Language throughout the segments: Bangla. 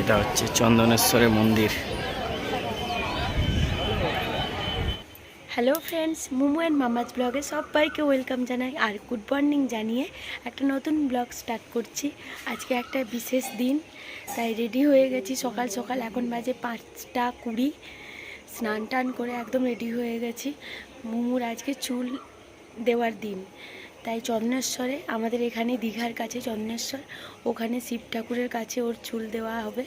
এটা হচ্ছে চন্দনেশ্বরের মন্দির। Hello friends Mumu and mama's ব্লগে সবাইকে ওয়েলকাম জানাই আর গুড মর্নিং জানিয়ে একটা নতুন ব্লগ স্টার্ট করছি। আজকে একটা বিশেষ দিন, তাই রেডি হয়ে গেছি। সকাল সকাল এখন বাজে পাঁচটা কুড়ি। স্নান টান করে একদম রেডি হয়ে গেছি। মুমুর আজকে চুল দেওয়ার দিন। তাই চন্দনেশ্বরে আমাদের এখানে দীঘার কাছে চন্দনেশ্বর ওখানে শিব ঠাকুরের কাছে ওর চুল দেওয়া হবে।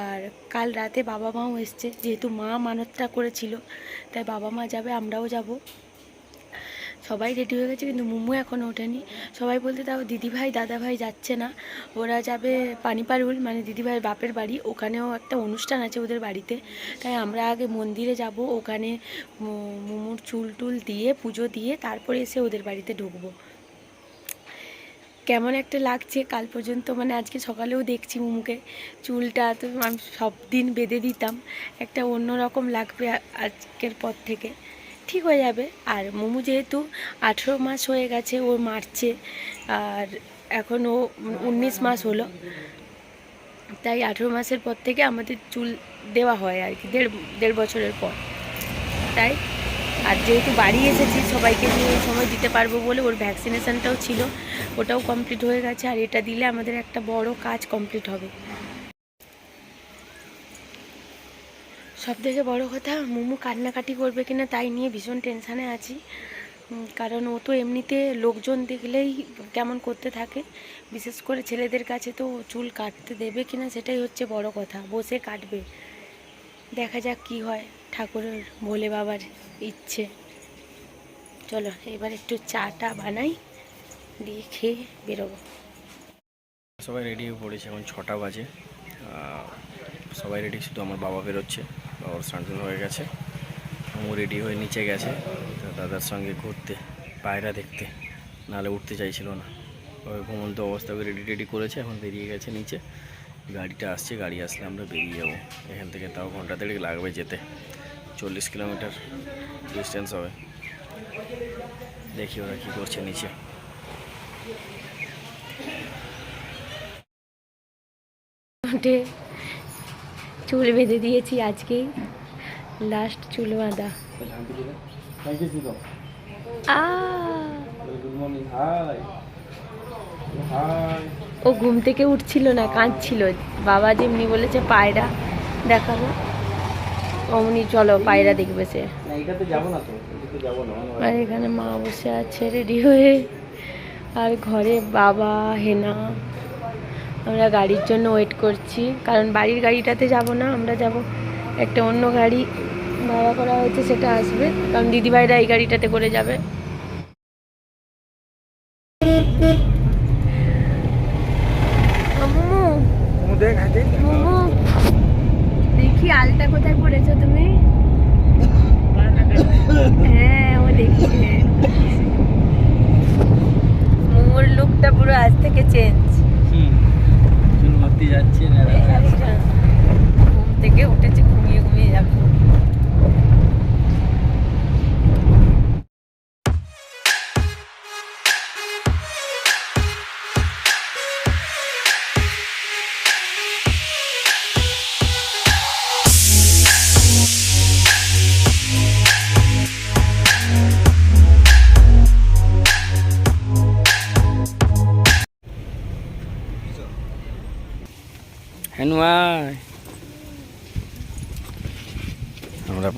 আর কাল রাতে বাবা মাও এসছে, যেহেতু মা মানতটা করেছিল তাই বাবা মা যাবে, আমরাও যাব। সবাই রেডি হয়ে গেছে, কিন্তু মুমু এখনও ওঠেনি। সবাই বলতে তাও দিদিভাই, দাদাভাই যাচ্ছে না। ওরা যাবে পানিপারুল মানে দিদিভাইয়ের বাপের বাড়ি। ওখানেও একটা অনুষ্ঠান আছে ওদের বাড়িতে। তাই আমরা আগে মন্দিরে যাব, ওখানে মুমুর চুল টুল দিয়ে, পুজো দিয়ে, তারপরে এসে ওদের বাড়িতে ঢুকবো। কেমন একটা লাগছে, কাল পর্যন্ত মানে আজকে সকালেও দেখছি মুমুকে চুলটা, তো আমি সব দিন বেঁধে দিতাম। একটা অন্যরকম লাগবে আজকের পর থেকে। ঠিক হয়ে যাবে। আর মোমু যেহেতু আঠেরো মাস হয়ে গেছে, ও মারছে। আর এখন ও উনিশ মাস হলো। তাই আঠেরো মাসের পর থেকে আমাদের চুল দেওয়া হয় আর কি, দেড় দেড় বছরের পর। তাই, আর যেহেতু বাড়ি এসেছি, সবাইকে নিয়ে সময় দিতে পারব বলে ওর ভ্যাকসিনেশানটাও ছিল, ওটাও কমপ্লিট হয়ে গেছে। আর এটা দিলে আমাদের একটা বড় কাজ কমপ্লিট হবে। সব থেকে বড়ো কথা, মোমো কান্নাকাটি করবে কিনা তাই নিয়ে ভীষণ টেনশানে আছি। কারণ ও তো এমনিতে লোকজন দেখলেই কেমন করতে থাকে। বিশেষ করে ছেলেদের কাছে তো চুল কাটতে দেবে কিনা সেটাই হচ্ছে বড় কথা, বসে কাটবে। দেখা যাক কি হয়, ঠাকুরের ভোলে বাবার ইচ্ছে। চলো, এবার একটু চাটা বানাই, দিয়ে খেয়ে বেরোবো। সবাই রেডি হয়ে পড়েছে, এখন ছটা বাজে। সবাই রেডি শুধু আমার বাবা বেরোচ্ছে। বাবার স্নান হয়ে গেছে। ও রেডি হয়ে নিচে গেছে। দাদার সঙ্গে ঘুরতে, পায়রা দেখতে। নাহলে উঠতে চাইছিল না। ওই ঘুমন্ত অবস্থা রেডি রেডি করেছে, এখন বেরিয়ে গেছে নিচে। গাড়িটা আসছে, গাড়ি আসলে আমরা বেরিয়ে যাব। এখান থেকে তাও ঘণ্টা দেড়েক লাগবে যেতে। চল্লিশ কিলোমিটার ডিস্টেন্স হবে। দেখি ওরা কী করছে নিচে। উঠে চুল বেঁধে দিয়েছি আজকেই লাস্ট চুল বাঁধা। ও ঘুম থেকে উঠছিল না, কাঁদছিল। বাবা যেমনি বলেছে পায়রা দেখাবো। অমনি চলো, পায়রা দেখবে সে। আর এখানে মা বসে আছে রেডি হয়ে। আর ঘরে বাবা, হেনা। আমরা গাড়ির জন্য ওয়েট করছি। কারণ বাড়ির গাড়িটাতে যাব না আমরা যাব একটা অন্য গাড়ি। ভাড়া করা হয়েছে সেটা আসবে। কারণ দিদিভাইরা এই গাড়িটাতে করে যাবে। দেখি আলতা কোথায় পড়েছো তুমি? হ্যাঁ ও দেখছে মোমোর লুকটা পুরো আজ থেকে চেঞ্জ চুলমতি যাচ্ছে না ঘুম থেকে উঠেছে ঘুমিয়ে ঘুমিয়ে যাবে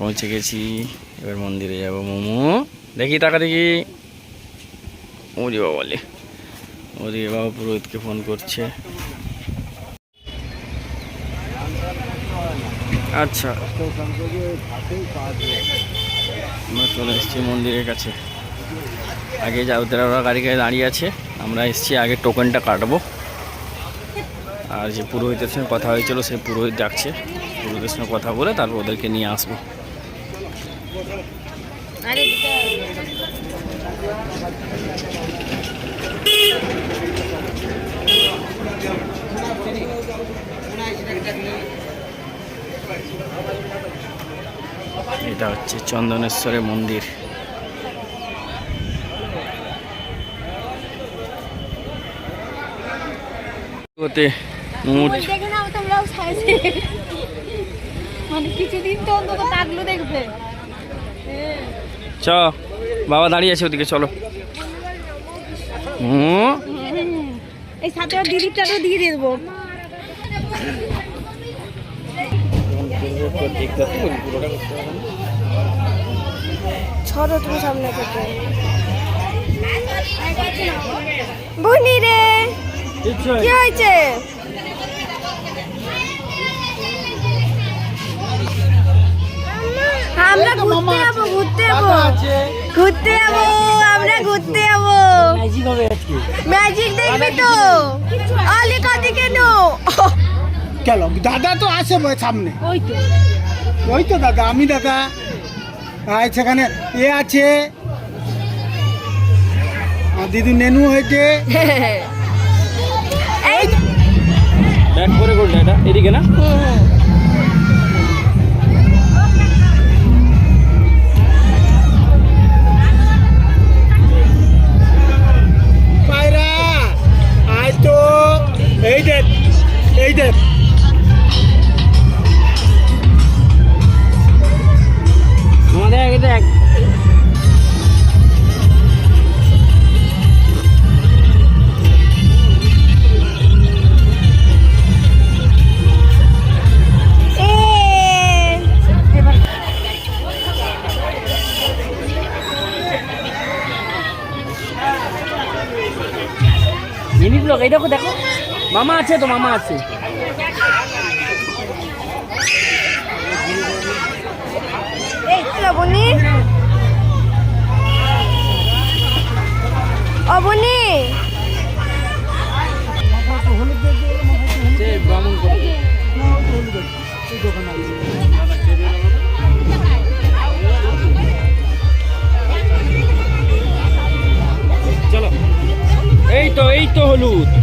পৌঁছে গেছি। এবার মন্দিরে যাব। মোমো। দেখি টাকা দেখি। ওরে বাবা বলে ওরে বাবা পুরোহিতকে ফোন করছে। আচ্ছা। আমরা চলে এসেছি মন্দিরের কাছে। আগে যাওয়ার ওরা গাড়ি গাড়ি দাঁড়িয়ে আছে, আমরা এসেছি আগে টোকেনটা কাটবো। আর যে পুরোহিতের সঙ্গে কথা হয়েছিল সেই পুরোহিত ডাকছে। পুরোহিতের সঙ্গে কথা বলে তারপর ওদেরকে নিয়ে আসব। এটা হচ্ছে চন্দনেশ্বরের মন্দির। তোমরাও সাইজে মানে কিছুদিন তো অন্তত টাকলো দেখবে। চ বাবা দাঁড়িয়ে আছে ওদিকে চলো। হুম? এই সাথে আর দিয়ে দেবো। ছড়ো তুমি সামনে থেকে। বুনি রে কি হয়েছে? আমরা যাব। ঘুরতে যাব ঘুরতে যাব আমরা ঘুরতে যাব। ম্যাজিক দেখবি তো? অলি কদি কেন কেন? দাদা তো আছে সামনে। ওই তো। ওই তো দাদা আমি দাদা। আর সেখানে এ আছে। আর দিদি নেনু হয়েছে। এই ব্যাক করে করলে এটা? এদিকে না? এই দেখো দেখো। মামা আছে তো মামা আছে। অবনি? এই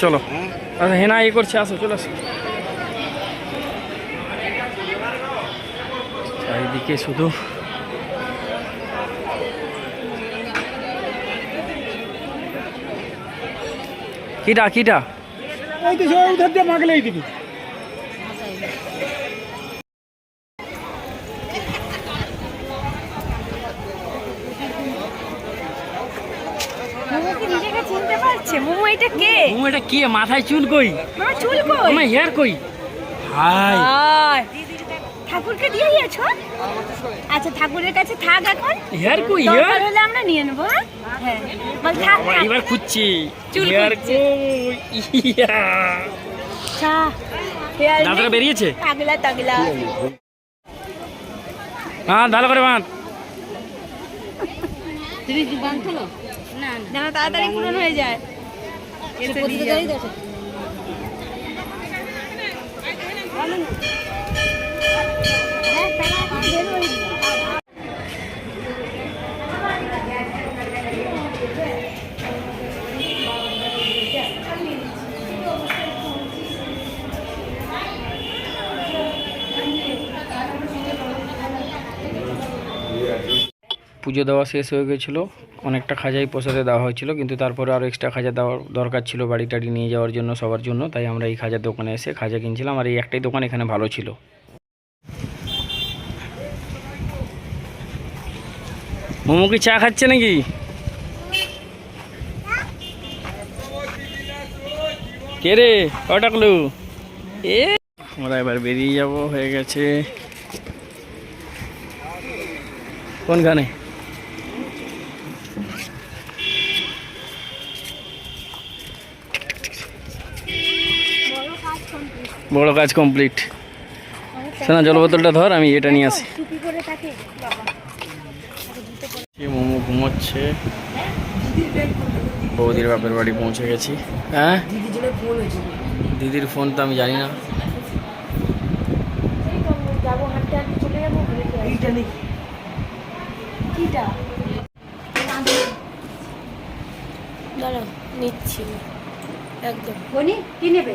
চলো। আচ্ছা হেনা ইয়ে করছে আসো চলো আসো। চারিদিকে শুধু কিটা কিটা? ওই তো সবাই উধার দিয়ে মাগলে এই দিকে কি নিজে আছে মোমো এটা কে? এটা কি? মাথায় চুল কই? মামা চুল কই? আমার হেয়ার কই? হাই। আর ঠাকুরকে দিয়ে দিয়েছ আচ্ছা ঠাকুরের কাছে থাক এখন। হেয়ার কই? দরকার হলে আমরা নিয়ে নেব হ্যাঁ? হ্যাঁ। বল থাক থাক। এবার খুঁজছি। চুল হেয়ার কই? ইয়া। চা হেয়ার দাঁতটা বেরিয়েছে? তাগলা তাগলা। হ্যাঁ ভালো করে বাঁধ। তুমি বাঁধলো না যেন তাড়াতাড়ি পূরণ হয়ে যায়। এসে দিয়ে যাব। পুজো দেওয়া শেষ হয়ে গেছিল। অনেকটা খাজাই প্রসাদে দেওয়া হয়েছিল, কিন্তু তারপরে আরও এক্সট্রা খাজা দেওয়ার দরকার ছিল বাড়ি টাড়ি নিয়ে যাওয়ার জন্য সবার জন্য, তাই আমরা এই খাজার দোকানে এসে খাজা কিনছিলাম আর এই একটাই দোকান এখানে ভালো ছিল। মোমো কি চা খাচ্ছে নাকি? কে রে? কটাকলু এ আমরা এবার বেরিয়ে যাব, হয়ে গেছে। কোনখানে? বড় কাজ কমপ্লিট। শোনা জল বোতলটা ধর আমি এটা নিয়ে আসি। মোমো ঘুমোচ্ছে। বৌদির বাপের বাড়ি পৌঁছে গেছি। হ্যাঁ? দিদির ফোন তো আমি জানি না। যাব হাঁটতে হাঁটতে চলে যাব এইটা নেই কিটা দাঁড়াও নিচ্ছি। একদম। কি নেবে?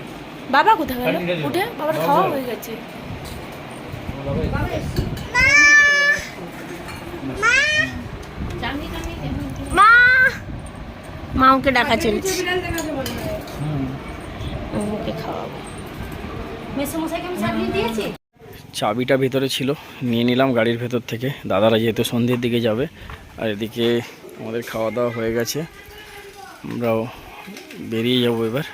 বাবা কোথায় গেল উঠে বাবার খাওয়া হয়ে গেছে। মা! মা ওকে ডাকা চলছে। ওকে খাওয়াবো। চাবিটা ভেতরে ছিল নিয়ে নিলাম গাড়ির ভেতর থেকে। দাদারা যেহেতু সন্ধ্যের দিকে যাবে আর এদিকে আমাদের খাওয়া দাওয়া হয়ে গেছে আমরাও বেরিয়ে যাব এবার।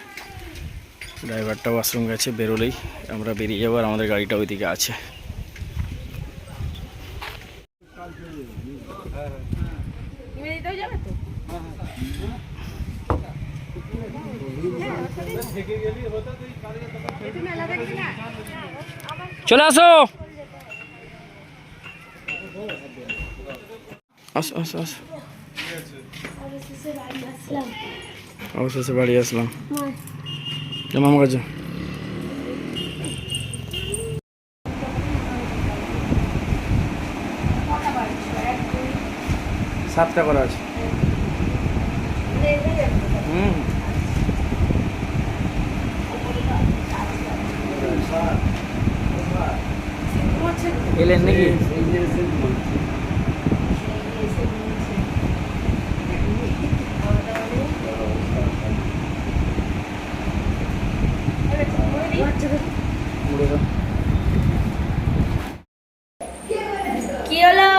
ড্রাইভারটাও আশ্রম গেছে বেরোলেই আমরা বেরিয়ে যাব আর আমাদের গাড়িটা ওইদিকে আছে। চলে আসো! আসো আসো আসো। আসলাম অবশেষে বাড়ি আসলাম। মামা কাছে। সাতটা করা আছে। হুম। এলেন নাকি? কি হলো?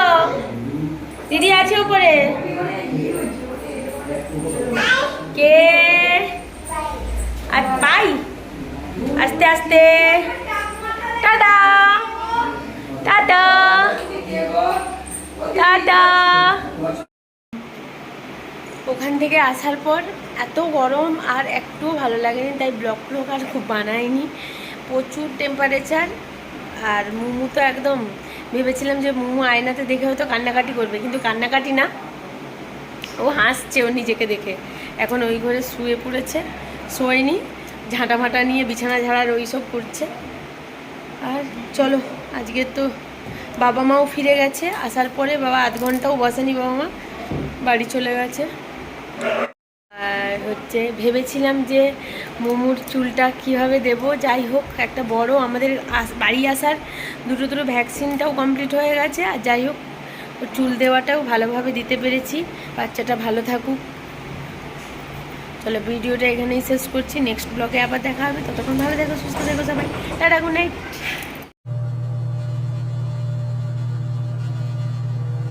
দিদি আছে উপরে। কে? আর পাই? আস্তে আস্তে। টাটা। টাটা। টাটা। ওখান থেকে আসার পর এত গরম আর একটুও ভালো লাগেনি, তাই ব্লক ব্লক আর খুব বানায়নি প্রচুর টেম্পারেচার আর মুমু তো একদম ভেবেছিলাম যে মুমু আয়নাতে দেখে হয়তো কান্নাকাটি করবে, কিন্তু কান্নাকাটি না। ও হাসছে ও নিজেকে দেখে। এখন ওই ঘরে শুয়ে পড়েছে, শোয়নি ঝাঁটা ফাটা নিয়ে বিছানা ঝাড়ার ওই সব করছে। আর চলো, আজকে তো বাবা মাও ফিরে গেছে, আসার পরে বাবা আধ ঘন্টাও বসেনি বাবা মা, বাড়ি চলে গেছে। আর হচ্ছে ভেবেছিলাম যে মোমোর চুলটা কীভাবে দেব, যাই হোক একটা বড় আমাদের বাড়ি আসার দুটো দুটো ভ্যাকসিনটাও কমপ্লিট হয়ে গেছে, আর যাই হোক চুল দেওয়াটাও ভালোভাবে দিতে পেরেছি, বাচ্চাটা ভালো থাকুক। চলো ভিডিওটা এখানেই শেষ করছি, নেক্সট ব্লগে আবার দেখা হবে, ততক্ষণ ভালো দেখো সুস্থ দেখো সবাই, টাটা গুড নাইট